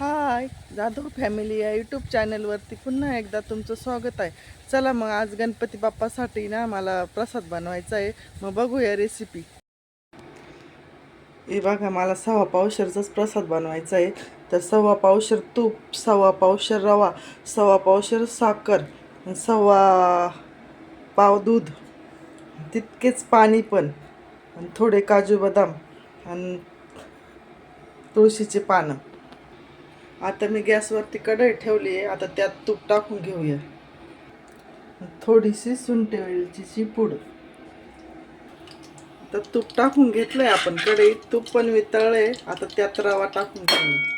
हाय Jadhav family या YouTube चॅनलवरती पुन्हा एकदा तुमचं स्वागत आहे. चला मग आज गणपती बाप्पासाठी ना मला प्रसाद बनवायचा आहे. मग बघूया रेसिपी हे बघा मला सव्वा पावशरचाच प्रसाद बनवायचा आहे. तर सव्वा पावशर तूप सव्वा पावशर रवा सव्वा पावशर साखर सव्वा पाव दूध. तितकेच पाणी पण. आणि थोडे काजू बदाम आणि तुळशीचे पानं. आता मी गॅसवरती कढई ठेवली आहे. आता त्यात तूप टाकून घेऊया. थोडीशी सुंटे वेलचीची पूड. आता तूप टाकून घेतलंय आपण. कढईत तूप पण वितळलंय. आता त्यात रवा टाकून घेऊया.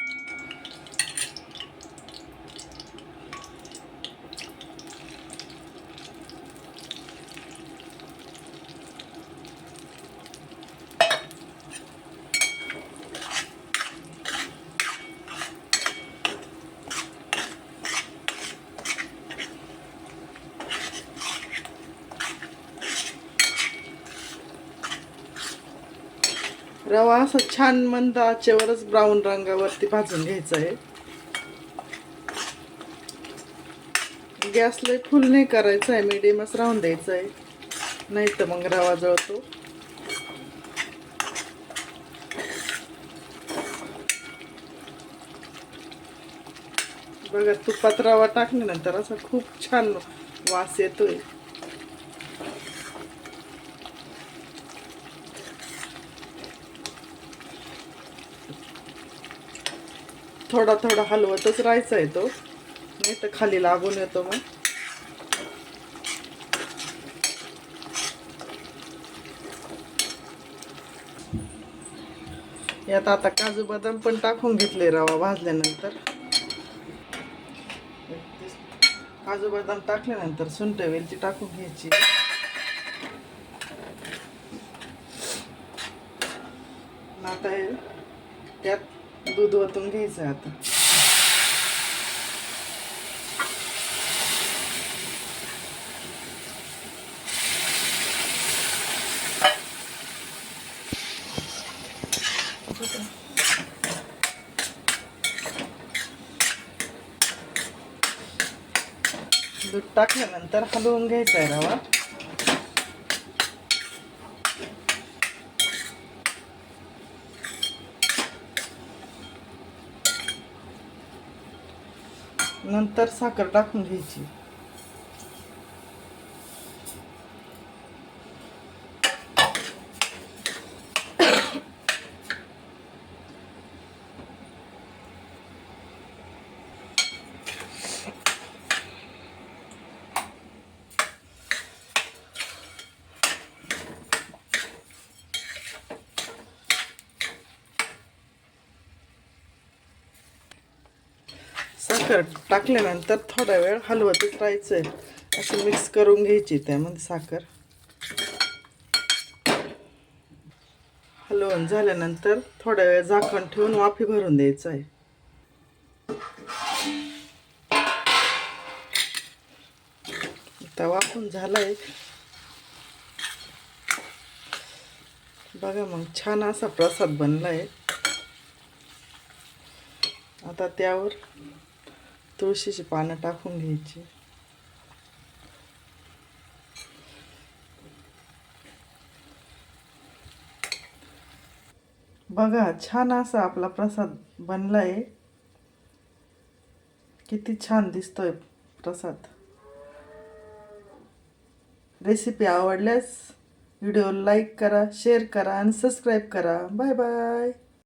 रवा असा छान मंद आचेवरच ब्राऊन रंगावरती भाजून घ्यायचा आहे गॅस लय फुल नाही करायचा आहे मिडियमच राहून द्यायचा आहे नाही तर मग रवा जळतो. बघा तुपात रवा टाकल्यानंतर असा खूप छान वास येतोय. थोडा थोडा हलवतच राहायचा आहे तो. नाही तर खाली लागून येतो मग. यात आता काजू बदाम पण टाकून घेतले रवा भाजल्यानंतर. काजू बदाम टाकल्यानंतर सुंठ वेलची टाकून घ्यायची. आता हे त्यात दूध ओतून घ्यायचं आता. दूध टाकल्यानंतर हलवून घ्यायचं आहे रवा. नंतर साखर टाकून घ्यायची. साखर टाकल्यानंतर थोडा वेळ हलवतच राहायचं आहे अशी मिक्स करून घ्यायची त्यामध्ये साखर. हलवून झाल्यानंतर थोडा वेळ झाकण ठेवून वाफी भरून द्यायचं आहे आता वाफून झालाय. बघा मग छान असा प्रसाद बनलाय. आता त्यावर तुळशीची पानं टाकून घ्यायची. बघा छान असा आपला प्रसाद बनलाय. किती छान दिसतोय प्रसाद. रेसिपी आवडल्यास व्हिडिओ लाईक करा शेअर करा आणि सबस्क्राईब करा. Bye bye.